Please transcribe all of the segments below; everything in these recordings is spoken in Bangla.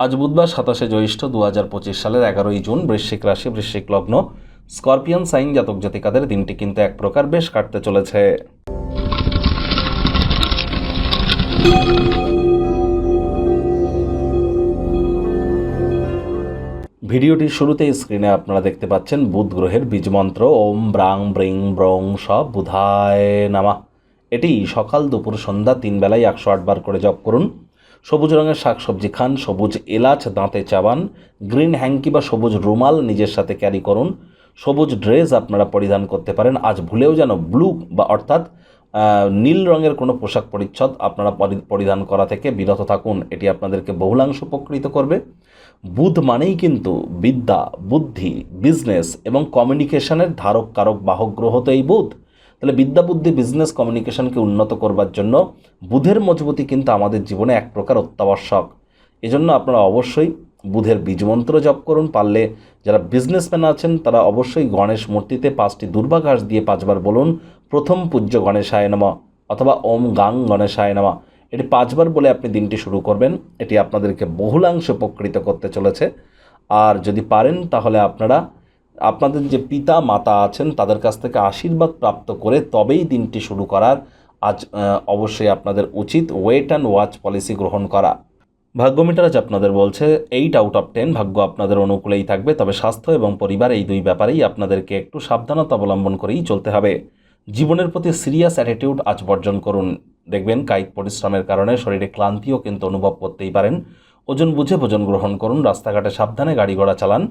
আজ বুধবার সাতাশে জ্যৈষ্ঠ দু হাজার পঁচিশ সালের এগারোই জুন বৃশ্চিক রাশি, বৃশ্চিক লগ্ন, স্করপিয়ন, সাইন জাতক জাতিকাদের দিনটি কিন্তু এক প্রকার বেশ কাটতে চলেছে। ভিডিওটির শুরুতেই স্ক্রিনে আপনারা দেখতে পাচ্ছেন বুধ গ্রহের বীজমন্ত্র ওম ব্রাং ব্রিং ব্রং স বুধায় নামা। এটি সকাল দুপুর সন্ধ্যা তিন বেলায় একশো আটবার করে জপ করুন। সবুজ রঙের শাকসবজি খান, সবুজ এলাচ, দাঁতে চাবান গ্রিন হ্যাঙ্কি বা সবুজ রুমাল নিজের সাথে ক্যারি করুন। সবুজ ড্রেস আপনারা পরিধান করতে পারেন। আজ ভুলেও যেন ব্লু বা অর্থাৎ নীল রঙের কোনো পোশাক পরিচ্ছদ আপনারা পরি- পরিধান করা থেকে বিরত থাকুন। এটি আপনাদেরকে বহুলাংশ উপকৃত করবে। বুধ মানেই কিন্তু বিদ্যা, বুদ্ধি, বিজনেস এবং কমিউনিকেশনের ধারক কারক বাহক গ্রহ তো এই বুধ। তাহলে বিদ্যা বুদ্ধি বিজনেস কমিউনিকেশনকে উন্নত করবার জন্য বুধের মজবুতি কিন্তু আমাদের জীবনে এক প্রকার অত্যাবশ্যক। এজন্য আপনারা অবশ্যই বুধের বীজমন্ত্র জপ করুন, পারলে যারা বিজনেসম্যান আছেন তারা অবশ্যই গণেশ মূর্তিতে পাঁচটি দুর্বা ঘাস দিয়ে পাঁচবার বলুন, প্রথম পূজ্য গণেশায় নমঃ অথবা, ওম গাং গণেশায় নামা এটি পাঁচবার বলে আপনি দিনটি শুরু করবেন, এটি আপনাদেরকে বহুলাংশে উপকৃত করতে চলেছে। আর যদি পারেন, তাহলে আপনারা আপনাদের যে পিতা, মাতা আছেন, তাদের কাছ থেকে আশীর্বাদ প্রাপ্ত করে তবেই দিনটি শুরু করার আজ অবশ্যই আপনাদের উচিত ওয়েট অ্যান্ড ওয়াচ পলিসি গ্রহণ করা। ভাগ্যমিটার আজ আপনাদের বলছে এইট আউট অফ টেন ভাগ্য আপনাদের অনুকূলেই থাকবে, তবে স্বাস্থ্য এবং পরিবার এই দুই ব্যাপারেই আপনাদেরকে একটু সাবধানতা অবলম্বন করেই চলতে হবে। জীবনের প্রতি সিরিয়াস অ্যাটিটিউড আজ বর্জন করুন। দেখবেন, কায়িক পরিশ্রমের কারণে শরীরে ক্লান্তিও কিন্তু অনুভব করতেই পারেন। ওজন বুঝে ভোজন গ্রহণ করুন, রাস্তাঘাটে সাবধানে গাড়ি ঘোড়া চালান।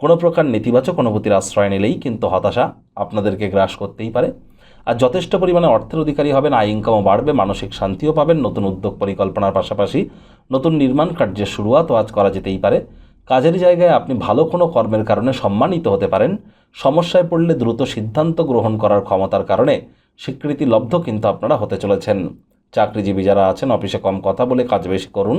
কোনো প্রকার নেতিবাচক অনুভূতির আশ্রয় নিলেই কিন্তু হতাশা আপনাদেরকে গ্রাস করতেই পারে। আর যথেষ্ট পরিমাণে অর্থের অধিকারী হবেন, আয় ইনকামও বাড়বে, মানসিক শান্তিও পাবেন, নতুন উদ্যোগ পরিকল্পনার পাশাপাশি নতুন নির্মাণ কার্যের শুরুয়াতও আজ করা যেতেই পারে। কাজের জায়গায় আপনি ভালো কোনো কর্মের কারণে সম্মানিত হতে পারেন। সমস্যায় পড়লে দ্রুত সিদ্ধান্ত গ্রহণ করার ক্ষমতার কারণে স্বীকৃতি লব্ধ কিন্তু আপনারা হতে চলেছেন। চাকরিজীবী যারা আছেন, অফিসে কম কথা বলে কাজ বেশি করুন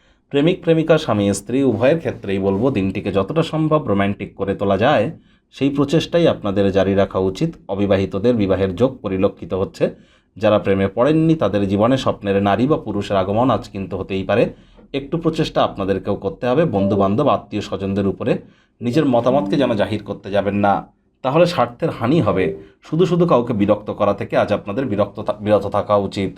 প্রেমিক, প্রেমিকা, স্বামী, স্ত্রী, উভয়ের ক্ষেত্রেই বলব দিনটিকে যতটা সম্ভব রোম্যান্টিক করে তোলা যায়। সেই প্রচেষ্টাই আপনাদের জারি রাখা উচিত। অবিবাহিতদের বিবাহের যোগ পরিলক্ষিত হচ্ছে। যারা প্রেমে পড়েননি, তাদের জীবনে স্বপ্নের নারী বা পুরুষের আগমন আজ কিন্তু হতেই পারে। একটু প্রচেষ্টা আপনাদেরকেও করতে হবে বন্ধু বান্ধব আত্মীয় স্বজনদের উপরে। নিজের মতামতকে যেন জাহির করতে যাবেন না, তাহলে স্বার্থের হানি হবে। শুধু শুধু কাউকে বিরক্ত করা থেকে আজ আপনাদের বিরক্ত বিরত থাকা উচিত।